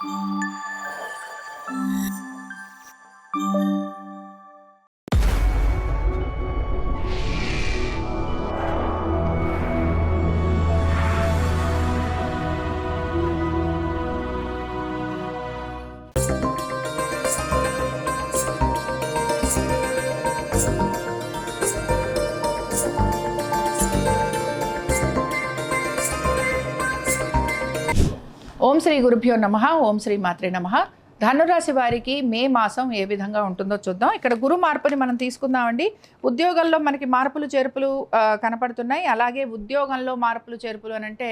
Thank you. ఓం శ్రీ గురుభ్యో నమ ఓం శ్రీ మాత్రే నమ. ధనురాశి వారికి మే మాసం ఏ విధంగా ఉంటుందో చూద్దాం. ఇక్కడ గురు మార్పుని మనం తీసుకుందామండి. ఉద్యోగంలో మనకి మార్పులు చేర్పులు కనపడుతున్నాయి. అలాగే ఉద్యోగంలో మార్పులు చేర్పులు అని అంటే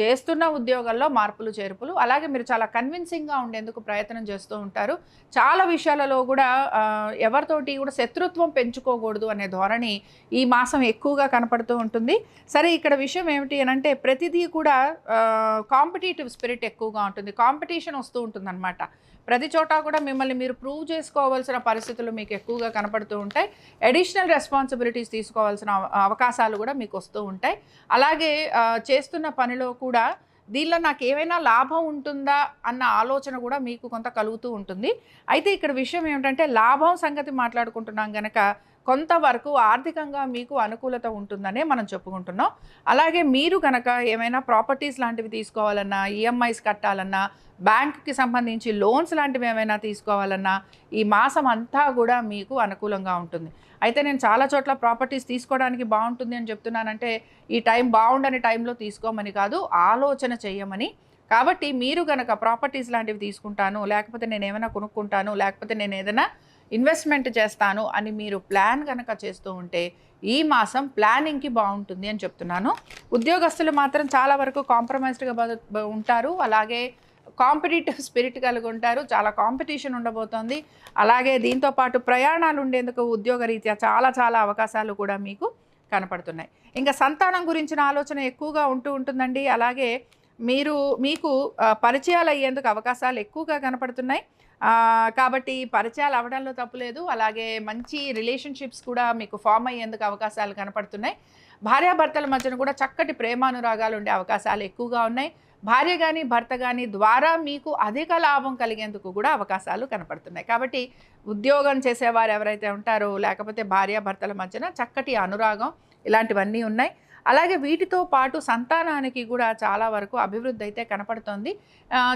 చేస్తున్న ఉద్యోగాల్లో మార్పులు చేర్పులు. అలాగే మీరు చాలా కన్విన్సింగ్గా ఉండేందుకు ప్రయత్నం చేస్తూ ఉంటారు. చాలా విషయాలలో కూడా ఎవరితోటి కూడా శత్రుత్వం పెంచుకోకూడదు అనే ధోరణి ఈ మాసం ఎక్కువగా కనపడుతూ ఉంటుంది. సరే ఇక్కడ విషయం ఏమిటి అని అంటే ప్రతిదీ కూడా కాంపిటేటివ్ స్పిరిట్ ఎక్కువగా ఉంటుంది. కాంపిటీషన్ వస్తూ ఉంటుంది అనమాట ప్రతి చోట కూడా మిమ్మల్ని మీరు ప్రూవ్ చేసుకోవాల్సిన పరిస్థితులు మీకు ఎక్కువగా కనపడుతూ ఉంటాయి. అడిషనల్ రెస్పాన్సిబిలిటీస్ తీసుకోవాల్సిన అవకాశాలు కూడా మీకు వస్తూ ఉంటాయి. అలాగే చేస్తున్న పనిలో కూడా కూడా దీనిలో నాకు ఏమైనా లాభం ఉంటుందా అన్న ఆలోచన కూడా మీకు కొంత కలుగుతూ ఉంటుంది. అయితే ఇక్కడ విషయం ఏమిటంటే లాభం సంగతి మాట్లాడుకుంటున్నాం కనుక కొంతవరకు ఆర్థికంగా మీకు అనుకూలత ఉంటుందనే మనం చెప్పుకుంటున్నాం. అలాగే మీరు కనుక ఏమైనా ప్రాపర్టీస్ లాంటివి తీసుకోవాలన్నా ఈఎంఐస్ కట్టాలన్నా బ్యాంక్కి సంబంధించి లోన్స్ లాంటివి ఏమైనా తీసుకోవాలన్నా ఈ మాసం అంతా కూడా మీకు అనుకూలంగా ఉంటుంది. అయితే నేను చాలా చోట్ల ప్రాపర్టీస్ తీసుకోవడానికి బాగుంటుంది అని చెప్తున్నానంటే ఈ టైం బాగుండని టైంలో తీసుకోమని కాదు ఆలోచన చేయమని కాబట్టి మీరు కనుక ప్రాపర్టీస్ లాంటివి తీసుకుంటాను లేకపోతే నేను ఏమైనా కొనుక్కుంటాను లేకపోతే నేను ఏదైనా ఇన్వెస్ట్మెంట్ చేస్తాను అని మీరు ప్లాన్ కనుక చేస్తూ ఉంటే ఈ మాసం ప్లానింగ్కి బాగుంటుంది అని చెప్తున్నాను. ఉద్యోగస్తులు మాత్రం చాలా వరకు కాంప్రమైజ్డ్గా ఉంటారు. అలాగే కాంపిటేటివ్ స్పిరిట్ కలిగి ఉంటారు. చాలా కాంపిటీషన్ ఉండబోతోంది. అలాగే దీంతో పాటు ప్రయాణాలు ఉండేందుకు ఉద్యోగరీత్యా చాలా చాలా అవకాశాలు కూడా మీకు కనపడుతున్నాయి. ఇంకా సంతానం గురించిన ఆలోచన ఎక్కువగా ఉంటూ ఉంటుందండి. అలాగే మీరు మీకు పరిచయాలు అయ్యేందుకు అవకాశాలు ఎక్కువగా కనపడుతున్నాయి. కాబట్టి పరిచయాలు అవ్వడంలో తప్పులేదు అలాగే మంచి రిలేషన్షిప్స్ కూడా మీకు ఫామ్ అయ్యేందుకు అవకాశాలు కనపడుతున్నాయి. భార్యాభర్తల మధ్యన కూడా చక్కటి ప్రేమానురాగాలు ఉండే అవకాశాలు ఎక్కువగా ఉన్నాయి. భార్య కానీ భర్త కానీ ద్వారా మీకు అధిక లాభం కలిగేందుకు కూడా అవకాశాలు కనపడుతున్నాయి. కాబట్టి ఉద్యోగం చేసేవారు ఎవరైతే ఉంటారో లేకపోతే భార్యాభర్తల మధ్యన చక్కటి అనురాగం ఇలాంటివన్నీ ఉన్నాయి. అలాగే వీటితో పాటు సంతానానికి కూడా చాలా వరకు అభివృద్ధి అయితే కనపడుతోంది.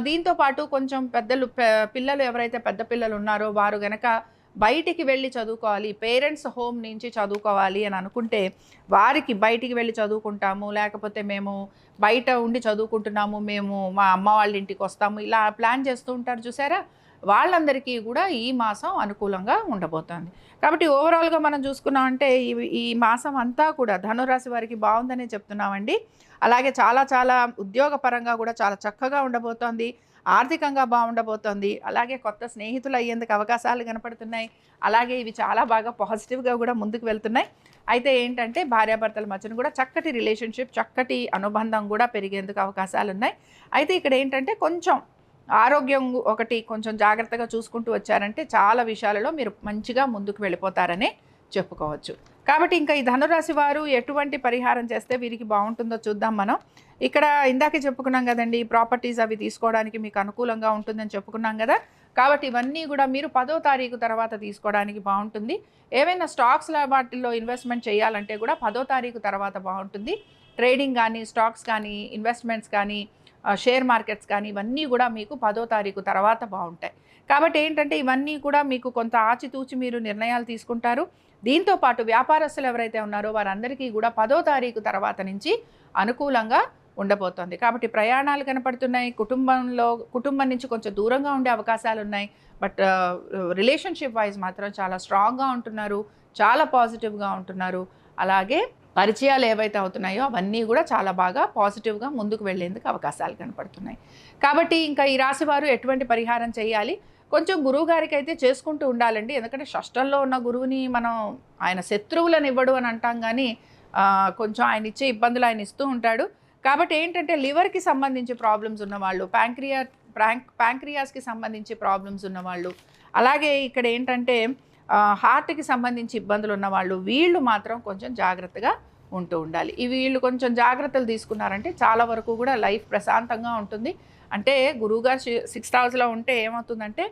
దీంతో పాటు కొంచెం పెద్దలు పిల్లలు ఎవరైతే పెద్ద పిల్లలు ఉన్నారో వారు గనక బయటికి వెళ్ళి చదువుకోవాలి పేరెంట్స్ హోమ్ నుంచి చదువుకోవాలి అని అనుకుంటే వారికి బయటికి వెళ్ళి చదువుకుంటాము లేకపోతే మేము బయట ఉండి చదువుకుంటున్నాము మేము మా అమ్మ వాళ్ళ ఇంటికి వస్తాము ఇలా ప్లాన్ చేస్తూ ఉంటారు చూసారా? వాళ్ళందరికీ కూడా ఈ మాసం అనుకూలంగా ఉండబోతోంది. కాబట్టి ఓవరాల్గా మనం చూసుకున్నామంటే ఈ ఈ మాసం అంతా కూడా ధనురాశి వారికి బాగుందనే చెప్తున్నామండి. అలాగే చాలా చాలా ఉద్యోగపరంగా కూడా చాలా చక్కగా ఉండబోతోంది. ఆర్థికంగా బాగుండబోతోంది. అలాగే కొత్త స్నేహితులు అయ్యేందుకు అవకాశాలు కనపడుతున్నాయి. అలాగే ఇవి చాలా బాగా పాజిటివ్గా కూడా ముందుకు వెళ్తున్నాయి. అయితే ఏంటంటే భార్యాభర్తల మధ్యన కూడా చక్కటి రిలేషన్షిప్ చక్కటి అనుబంధం కూడా పెరిగేందుకు అవకాశాలు ఉన్నాయి అయితే ఇక్కడ ఏంటంటే కొంచెం ఆరోగ్యం ఒకటి కొంచెం జాగ్రత్తగా చూసుకుంటూ వచ్చారంటే చాలా విషయాలలో మీరు మంచిగా ముందుకు వెళ్ళిపోతారనే చెప్పుకోవచ్చు. కాబట్టి ఇంకా ఈ ధనురాశి వారు ఎటువంటి పరిహారం చేస్తే వీరికి బాగుంటుందో చూద్దాం మనం. ఇక్కడ ఇందాకే చెప్పుకున్నాం కదండి ప్రాపర్టీస్ అవి తీసుకోవడానికి మీకు అనుకూలంగా ఉంటుందని చెప్పుకున్నాం కదా. కాబట్టి ఇవన్నీ కూడా మీరు పదో తారీఖు తర్వాత తీసుకోవడానికి బాగుంటుంది. ఏవైనా స్టాక్స్ వాటిల్లో ఇన్వెస్ట్మెంట్ చేయాలంటే కూడా పదో తారీఖు తర్వాత బాగుంటుంది. ట్రేడింగ్ కానీ స్టాక్స్ కానీ ఇన్వెస్ట్మెంట్స్ కానీ షేర్ మార్కెట్స్ కానీ ఇవన్నీ కూడా మీకు పదో తారీఖు తర్వాత బాగుంటాయి. కాబట్టి ఏంటంటే ఇవన్నీ కూడా మీకు కొంత ఆచితూచి మీరు నిర్ణయాలు తీసుకుంటారు. దీంతో పాటు వ్యాపారస్తులు ఎవరైతే ఉన్నారో వారందరికీ కూడా పదో తారీఖు తర్వాత నుంచి అనుకూలంగా ఉండబోతోంది. కాబట్టి ప్రయాణాలు కనపడుతున్నాయి. కుటుంబంలో కుటుంబం నుంచి కొంచెం దూరంగా ఉండే అవకాశాలు ఉన్నాయి. బట్ రిలేషన్షిప్ వైజ్ మాత్రం చాలా స్ట్రాంగ్గా ఉంటున్నారు. చాలా పాజిటివ్గా ఉంటున్నారు. అలాగే పరిచయాలు ఏవైతే అవుతున్నాయో అవన్నీ కూడా చాలా బాగా పాజిటివ్గా ముందుకు వెళ్ళేందుకు అవకాశాలు కనపడుతున్నాయి. కాబట్టి ఇంకా ఈ రాశి వారు ఎటువంటి పరిహారం చేయాలి? కొంచెం గురువు గారికి అయితే చేసుకుంటూ ఉండాలండి. ఎందుకంటే షష్టంలో ఉన్న గురువుని మనం ఆయన శత్రువులను ఇవ్వడు అని అంటాం కానీ కొంచెం ఆయన ఇచ్చే ఇబ్బందులు ఆయన ఇస్తూ ఉంటాడు. కాబట్టి ఏంటంటే లివర్కి సంబంధించి ప్రాబ్లమ్స్ ఉన్నవాళ్ళు ప్యాంక్రియా ప్యాంక్ ప్యాంక్రియాస్కి సంబంధించి ప్రాబ్లమ్స్ ఉన్నవాళ్ళు అలాగే ఇక్కడ ఏంటంటే హార్ట్కి సంబంధించి ఇబ్బందులు ఉన్నవాళ్ళు వీళ్ళు మాత్రం కొంచెం జాగ్రత్తగా ఉంటూ ఉండాలి. ఈ వీళ్ళు కొంచెం జాగ్రత్తలు తీసుకున్నారంటే చాలా వరకు కూడా లైఫ్ ప్రశాంతంగా ఉంటుంది. అంటే గురువుగారు సిక్స్త్ హౌస్లో ఉంటే ఏమవుతుందంటే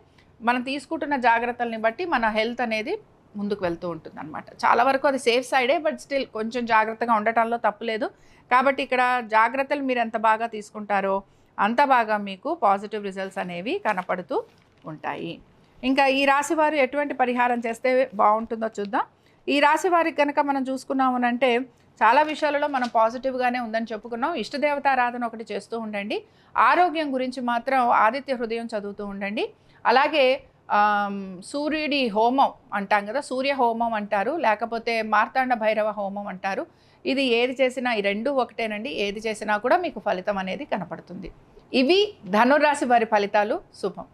మనం తీసుకుంటున్న జాగ్రత్తల్ని బట్టి మన హెల్త్ అనేది ముందుకు వెళ్తూ ఉంటుంది అనమాట చాలా వరకు అది సేఫ్ సైడే బట్ స్టిల్ కొంచెం జాగ్రత్తగా ఉండటంలో తప్పులేదు కాబట్టి ఇక్కడ జాగ్రత్తలు మీరు ఎంత బాగా తీసుకుంటారో అంత బాగా మీకు పాజిటివ్ రిజల్ట్స్ అనేవి కనపడుతూ ఉంటాయి. ఇంకా ఈ రాశి వారు ఎటువంటి పరిహారం చేస్తే బాగుంటుందో చూద్దాం. ఈ రాశి వారికి కనుక మనం చూసుకున్నాము అంటే చాలా విషయాలలో మనం పాజిటివ్గానే ఉందని చెప్పుకున్నాం. ఇష్టదేవతారాధన ఒకటి చేస్తూ ఉండండి. ఆరోగ్యం గురించి మాత్రం ఆదిత్య హృదయం చదువుతూ ఉండండి. అలాగే సూర్యుడి హోమం అంటాం కదా సూర్య హోమం అంటారు. లేకపోతే మార్తాండ భైరవ హోమం అంటారు. ఇది ఏది చేసినా ఈ రెండు ఒకటేనండి. ఏది చేసినా కూడా మీకు ఫలితం అనేది కనపడుతుంది. ఇవి ధనురాశి వారి ఫలితాలు. శుభం.